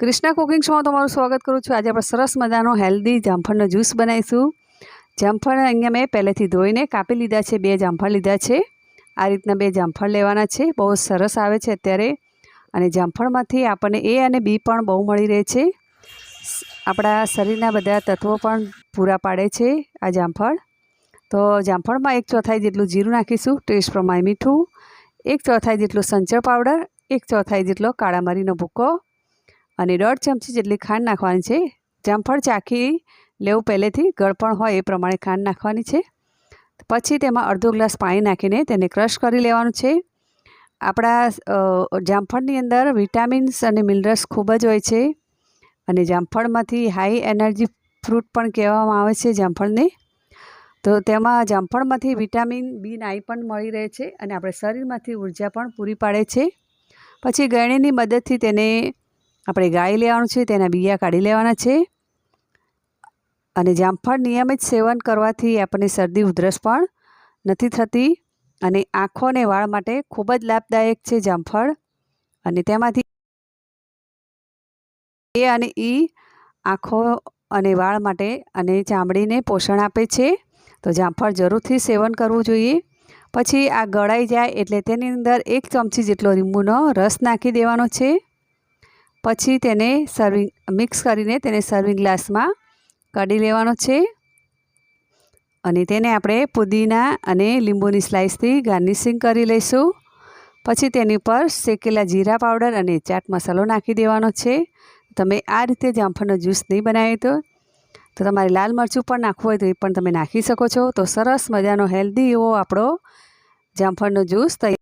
Krishna cooking શોમાં તમારું સ્વાગત કરું છું. આજે આપણે સરસ મજાનો હેલ્ધી જામફળનો જ્યુસ બનાવીશું. જામફળ અહીંયા મેં પહેલેથી ધોઈને કાપી લીધા છે. બે જામફળ લીધા છે. આ રીતના બે જામફળ લેવાના છે. બહુ સરસ આવે છે અત્યારે. અને જામફળમાંથી આપણને એ અને બી પણ બહુ મળી રહે છે. આપણા શરીરના બધા તત્વો પણ પૂરા પાડે છે આ જામફળ. તો જામફળમાં એક ચોથાઈ જેટલું જીરું નાખીશું ટેસ્ટ પ્રમાણે મીઠું. એક ચોથાઈ જેટલું સંચર પાવડર એક ચોથાઈ જેટલો કાળા મરીનો ભૂકો. અને દોઢ ચમચી જેટલી ખાંડ નાખવાની છે. જામફળ ચાખી લેવું પહેલેથી ગળપણ હોય એ પ્રમાણે ખાંડ નાખવાની છે. પછી તેમાં અડધો ગ્લાસ પાણી નાખીને તેને ક્રશ કરી લેવાનું છે. આપણા જામફળની અંદર વિટામિન્સ અને મિનરલ્સ ખૂબ જ હોય છે. અને જામફળમાંથી હાઈ એનર્જી ફ્રૂટ પણ કહેવામાં આવે છે જામફળને. તો તેમાં જામફળમાંથી વિટામિન બી નાઈ પણ મળી રહે છે અને આપણે શરીરમાંથી ઊર્જા પણ પૂરી પાડે છે. પછી ગળણીની મદદથી તેને આપણે ગાળી લેવાનું છે, તેના બીયા કાઢી લેવાના છે. અને જામફળ નિયમિત સેવન કરવાથી આપણને શરદી, ઉધરસ પણ નથી થતી અને આંખો અને વાળ માટે ખૂબ જ લાભદાયક છે જામફળ. અને તેમાંથી એ અને ઈ આંખો અને વાળ માટે અને ચામડીને પોષણ આપે છે. તો જામફળ જરૂરથી સેવન કરવું જોઈએ. પછી આ ગળાઈ જાય એટલે તેની અંદર એક ચમચી જેટલો લીંબુનો રસ નાખી દેવાનો છે. પછી તેને સર્વિંગ મિક્સ કરીને તેને સર્વિંગ ગ્લાસમાં કાઢી લેવાનો છે. અને તેને આપણે પુદીના અને લીંબુની સ્લાઇસથી ગાર્નિશિંગ કરી લઈશું. પછી તેની પર શેકેલા જીરા પાવડર અને ચાટ મસાલો નાખી દેવાનો છે. તમે આ રીતે જામફળનો જ્યુસ નહીં બનાવ્યો તો તો તમારે લાલ મરચું પણ નાખવું હોય તો એ પણ તમે નાખી શકો છો. તો સરસ મજાનો હેલ્ધી એવો આપણો જામફળનો જ્યુસ તૈયાર